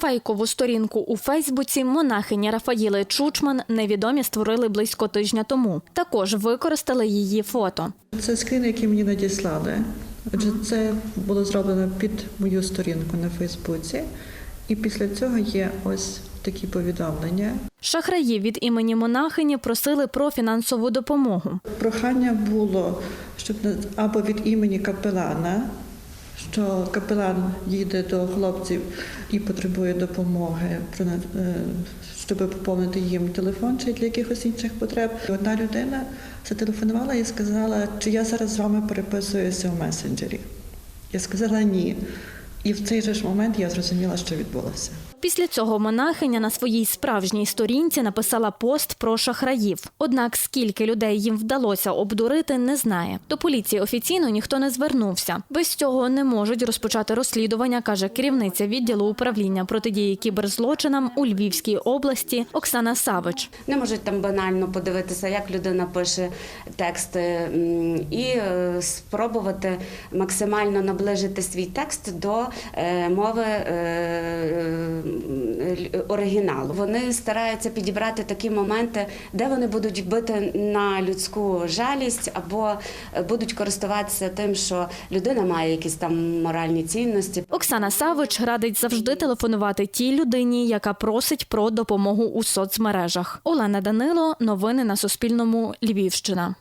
Фейкову сторінку у Фейсбуці монахині Рафаїли Чучман невідомі створили близько тижня тому. Також використали її фото. Це скрін, який мені надіслали. Отже, це було зроблено під мою сторінку на Фейсбуці. І після цього є ось такі повідомлення. Шахраї від імені монахині просили про фінансову допомогу. Прохання було, щоб або від імені капелана, що капелан їде до хлопців і потребує допомоги, е, щоб поповнити їм телефон чи для якихось інших потреб. Одна людина зателефонувала і сказала, чи я зараз з вами переписуюся в месенджері. Я сказала ні. І в цей же ж момент я зрозуміла, що відбулося. Після цього монахиня на своїй справжній сторінці написала пост про шахраїв. Однак скільки людей їм вдалося обдурити, не знає. До поліції офіційно ніхто не звернувся. Без цього не можуть розпочати розслідування, каже керівниця відділу управління протидії кіберзлочинам у Львівській області Оксана Савич. Не можуть там банально подивитися, як людина пише тексти, і е, спробувати максимально наближити свій текст до е, мови е, оригіналу. Вони стараються підібрати такі моменти, де вони будуть бити на людську жалість або е, будуть користуватися тим, що людина має якісь там моральні цінності. Оксана Савич радить завжди телефонувати тій людині, яка просить про допомогу у соцмережах. Олена Данило, новини на Суспільному, Львівщина.